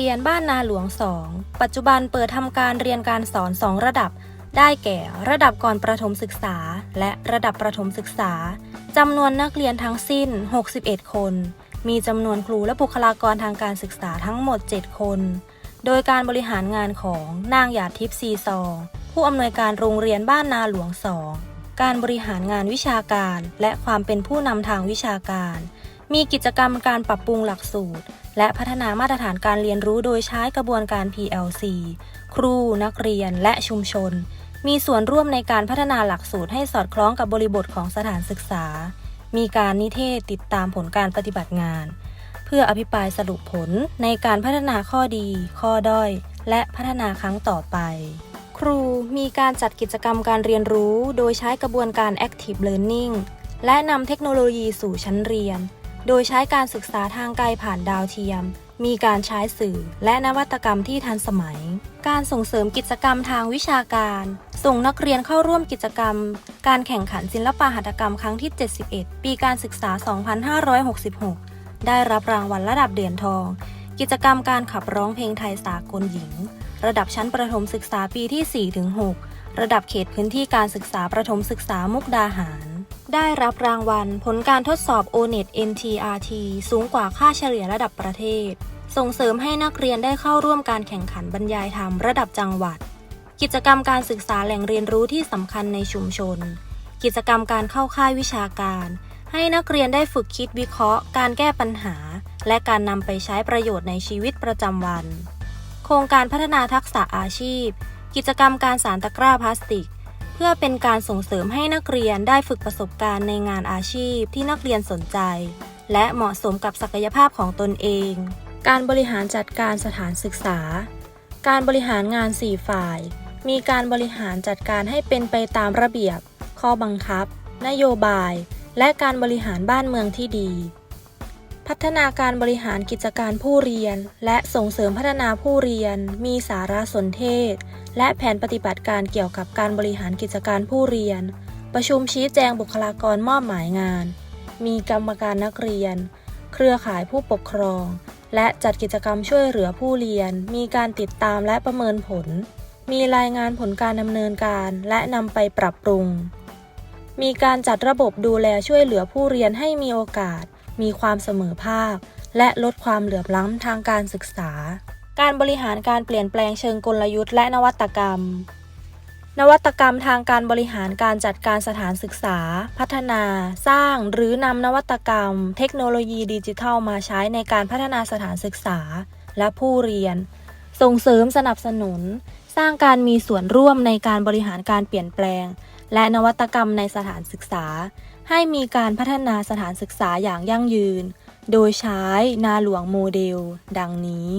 รียนบ้านนาหลวง 2 ปัจจุบันเปิดทำการเรียนการสอน 2 ระดับ ได้แก่ระดับก่อนประถมศึกษา และระดับประถมศึกษาจำนวนนักเรียนทั้งสิ้น 61 คน มีจำนวนครูและบุคลากรทางการศึกษาทั้งหมด 7 คน โดยการบริหารงานของนางหยาดทิพย์ซีซอง ผู้อำนวยการโรงเรียนบ้านนาหลวง 2 การบริหารงานวิชาการ และความเป็นผู้นำทางวิชาการ มีกิจกรรมการปรับปรุงหลักสูตร และพัฒนามาตรฐานการเรียนรู้โดยใช้กระบวนการ PLC ครู นักเรียน และชุมชน มีส่วนร่วมในการพัฒนาหลักสูตรให้สอดคล้องกับบริบทของสถานศึกษา มีการนิเทศติดตามผลการปฏิบัติงาน เพื่ออภิปรายสรุปผลในการพัฒนาข้อดี ข้อด้อย และพัฒนาครั้งต่อไป ครูมีการจัดกิจกรรมการเรียนรู้ โดยใช้กระบวนการ Active Learning และนำเทคโนโลยีสู่ชั้นเรียน โดยใช้การศึกษาทางไกลผ่านดาวเทียม มีการใช้สื่อและนวัตกรรมที่ทันสมัย การส่งเสริมกิจกรรมทางวิชาการ ส่งนักเรียนเข้าร่วมกิจกรรม การแข่งขันศิลปะหัตถกรรมครั้งที่ 71 ปีการศึกษา 2566 ได้รับรางวัลระดับเหรียญทอง กิจกรรมการขับร้องเพลงไทยสากลหญิง ระดับชั้นประถมศึกษาปีที่ 4-6 ระดับเขตพื้นที่การศึกษาประถมศึกษามุกดาหาร ได้รับรางวัลผลการทดสอบ O-NET NTRT สูงกว่าค่าเฉลี่ยระดับประเทศ ส่งเสริมให้นักเรียนได้เข้าร่วมการแข่งขันบรรยายธรรมระดับจังหวัด กิจกรรมการศึกษาแหล่งเรียนรู้ที่สำคัญในชุมชน กิจกรรมการเข้าค่ายวิชาการ ให้นักเรียนได้ฝึกคิดวิเคราะห์ การแก้ปัญหา และการนำไปใช้ประโยชน์ในชีวิตประจำวัน โครงการพัฒนาทักษะอาชีพ กิจกรรมการสารตะกร้าพลาสติก พื่อเป็นการส่งเสริมให้นักเรียนได้ฝึกประสบการณ์ในงานอาชีพที่นักเรียนสนใจ และเหมาะสมกับศักยภาพของตนเอง การบริหารจัดการสถานศึกษา การบริหารงาน 4 ฝ่าย มีการบริหารจัดการให้เป็นไปตามระเบียบ ข้อบังคับ นโยบาย และการบริหารบ้านเมืองที่ดี พัฒนาการบริหารกิจการผู้เรียน และส่งเสริมพัฒนาผู้เรียน มีสารสนเทศ และแผนปฏิบัติการเกี่ยวกับการบริหารกิจการผู้เรียน ประชุมชี้แจงบุคลากรมอบหมายงาน มีกรรมการนักเรียน เครือข่ายผู้ปกครอง และจัดกิจกรรมช่วยเหลือผู้เรียน มีการติดตามและประเมินผล มีรายงานผลการดำเนินการและนำไปปรับปรุง มีการจัดระบบดูแลช่วยเหลือผู้เรียนให้มีโอกาส มีความเสมอภาค และลดความเหลื่อมล้ำทางการศึกษา การบริหารการเปลี่ยนแปลงเชิงกลยุทธ์และนวัตกรรม นวัตกรรมทางการบริหารการจัดการสถานศึกษา พัฒนา สร้าง หรือนำนวัตกรรม เทคโนโลยีดิจิทัลมาใช้ในการพัฒนาสถานศึกษา และผู้เรียน ส่งเสริมสนับสนุน สร้างการมีส่วนร่วมในการบริหารการเปลี่ยนแปลง และนวัตกรรมในสถานศึกษา ให้มีการพัฒนาสถานศึกษาอย่างยั่งยืน โดยใช้นาหลวงโมเดล ดังนี้